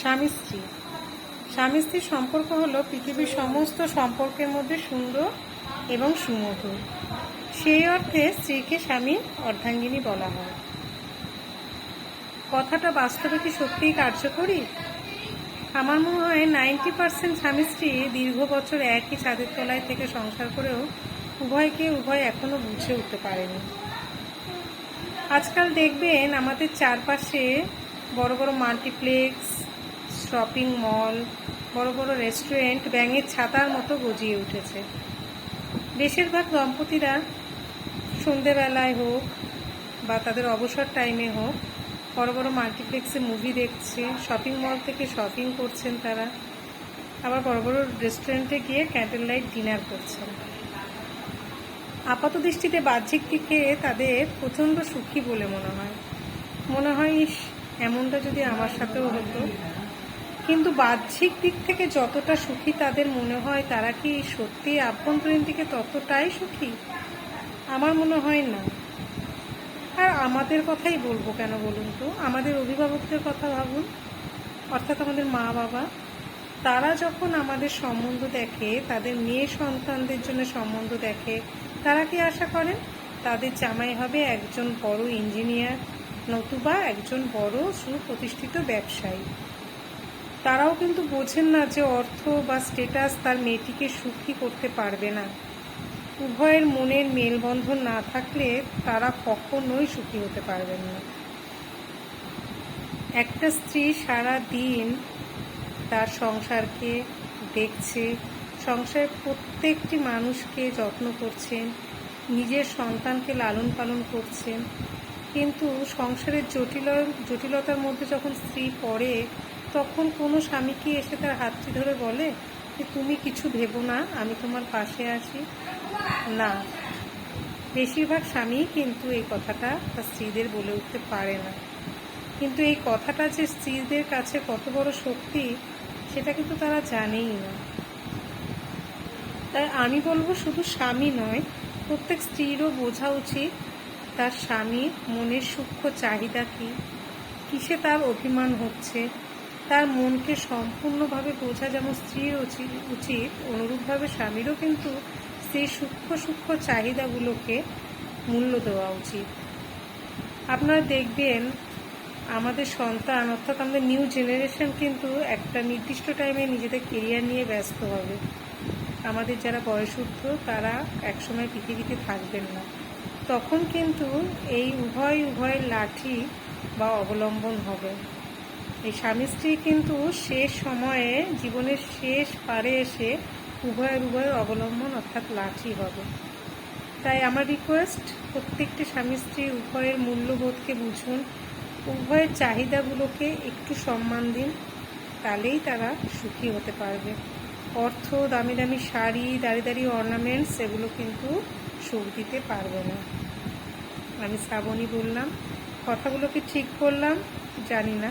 স্বামী স্ত্রী। স্বামী স্ত্রীর সম্পর্ক হলো পৃথিবীর সমস্ত সম্পর্কের মধ্যে সুন্দর এবং সুমধুর। সেই অর্থে স্ত্রীকে স্বামী অর্ধাঙ্গিনী বলা হয়। কথাটা বাস্তবে কি সত্যিই কার্যকরী? আমার মনে হয় নাইনটি পার্সেন্ট স্বামী স্ত্রী দীর্ঘ বছর একই ছাদের তলায় থেকে সংসার করেও উভয়কে উভয় এখনও বুঝে উঠতে পারেনি। আজকাল দেখবেন আমাদের চারপাশে বড় বড় মাল্টিপ্লেক্স শপিং মল বড় বড় রেস্টুরেন্ট ব্যাঙের ছাতার মতো গজিয়ে উঠেছে। বেশিরভাগ দম্পতিরা সন্ধেবেলায় হোক বা তাদের অবসর টাইমে হোক, বড় বড় মাল্টিপ্লেক্সে মুভি দেখছে শপিং মল থেকে শপিং করছেন তারা, আবার বড় বড় রেস্টুরেন্টে গিয়ে ক্যান্ডেল লাইট ডিনার করছেন। আপাত দৃষ্টিতে বাহ্যিক দিকে তাদের প্রচণ্ড সুখী বলে মনে হয়। মনে হয়, ইস, এমনটা যদি আমার সাথেও হতো কিন্তু বাহ্যিক দিক থেকে যতটা সুখী তাদের মনে হয়, তারা কি সত্যি আভ্যন্তরীণ দিকে ততটাই সুখী? আমার মনে হয় না। আর আমাদের কথাই বলব কেন বলুন তো? আমাদের অভিভাবকদের কথা ভাবুন। অর্থাৎ আমাদের মা বাবা। তারা যখন আমাদের সম্বন্ধ দেখে, তাদের মেয়ে সন্তানদের জন্য সম্বন্ধ দেখে, তারা কি আশা করেন? তাদের জামাই হবে একজন বড় ইঞ্জিনিয়ার, নতুবা একজন বড় সুপ্রতিষ্ঠিত ব্যবসায়ী। তারাও কিন্তু বোঝেন না যে অর্থ বা স্টেটাস তার মেয়েটিকে সুখী করতে পারবে না। উভয়ের মনের মেলবন্ধন না থাকলে তারা কখনোই সুখী হতে পারবেন না। একটা স্ত্রী সারা দিন তার সংসারকে দেখছে, সংসারের প্রত্যেকটি মানুষকে যত্ন করছেন, নিজের সন্তানকে লালন পালন করছেন। কিন্তু সংসারের জটিল জটিলতার মধ্যে যখন স্ত্রী পড়ে তখন কোনো স্বামী কি এসে তার হাতটি ধরে বলে যে, তুমি কিছু ভেবো না, আমি তোমার পাশে আছি। না, বেশিরভাগ স্বামী কিন্তু এই কথাটা তার স্ত্রীদের বলে উঠতে পারে না। কিন্তু এই কথাটা যে স্ত্রীদের কাছে কত বড় শক্তি, সেটা কিন্তু তারা জানেই না। তাই আমি বলব, শুধু স্বামী নয়, প্রত্যেক স্ত্রীরও বোঝা উচিত তার স্বামীর মনের সূক্ষ্ম চাহিদা কী, কিসে তার অভিমান হচ্ছে তার মনকে সম্পূর্ণভাবে বোঝা যেমন স্ত্রীর উচিত, অনুরূপভাবে স্বামীরও কিন্তু স্ত্রীর সূক্ষ্ম সূক্ষ্ম চাহিদাগুলোকে মূল্য দেওয়া উচিত। আপনারা দেখবেন, আমাদের সন্তান, অর্থাৎ আমাদের নিউ জেনারেশন কিন্তু একটা নির্দিষ্ট টাইমে নিজেদের কেরিয়ার নিয়ে ব্যস্ত হবে। আমাদের যারা বয়সূর্ধ তারা একসময় পৃথিবীতে থাকবেন না। তখন কিন্তু এই উভয় উভয় লাঠি বা অবলম্বন হবে। এই স্বামী স্ত্রী কিন্তু শেষ সময়ে জীবনের শেষ পারে এসে উভয়ের উভয়ের অবলম্বন অর্থাৎ লাঠি হবে। তাই আমার রিকোয়েস্ট প্রত্যেকটি স্বামী স্ত্রী উভয়ের মূল্যবোধকে বুঝুন, উভয়ের চাহিদাগুলোকে একটু সম্মান দিন, তাহলেই তারা সুখী হতে পারবে। অর্থ দামি দামি শাড়ি, দাঁড়ি দাঁড়িয়ে অর্নামেন্টস এগুলো কিন্তু সুখ দিতে পারবে না। আমি শ্রাবণী বললাম কথাগুলো কি ঠিক করলাম, জানি না।